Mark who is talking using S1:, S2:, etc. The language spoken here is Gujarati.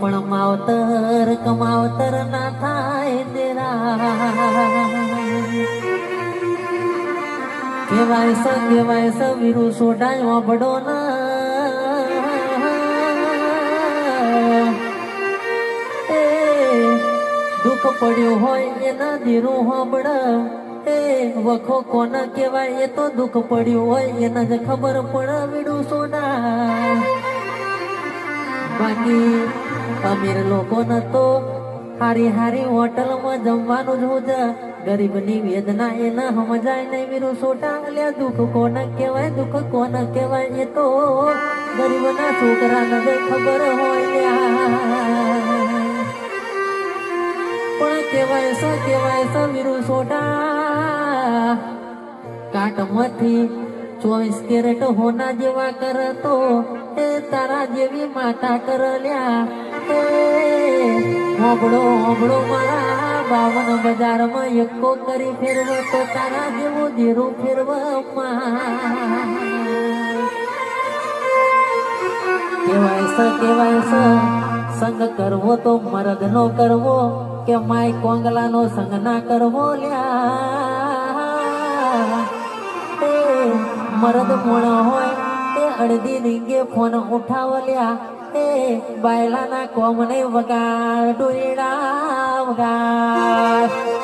S1: પણ માવતર કમાવતર ના થાય તેરા. કેવાય સ કેવાય સ, વીરુ સોડાયો બડો ના. દુઃખ પડ્યું હોય એના દીરું હોબડ એ, વખો કોના કહેવાય એ તો દુઃખ પડ્યું હોય એના જ ખબર પડ વીડું સોડા બાકી અમીર લોકોને તો હારી હારી હોટલમાં જમવાનું જ હોજ ગરીબની વેદના એને સમજાય. નહીં વીરું સોટા લ્યા દુઃખ કોને કહેવાય? દુઃખ કોને કહેવાય? એ તો ગરીબના છોકરાને ખબર હોય. પણ કહેવાય છે કહેવાય છે વીરુ સોટા. કાટમાંથી ચોવીસ કેરેટ હોના જેવા કર તો એ તારા જેવી માતા કર લ્યા. એ હોબળો હોબળો મારા બાવન બજારમાં એકો કરી ફેરવ તો તારા જેવું ધીરું ફેરવ કેવાય છે કેવાય સંગ કરવો તો મરદ નો કરવો કે માય કોંગલા નો સંગ ના કરવો લ્યા. મરદ મોણો હોય અડધી રીંગે ફોન ઉઠાવલ્યા. એ બાયલાના કોમ ને વગાડ ડોયડા વગાડ.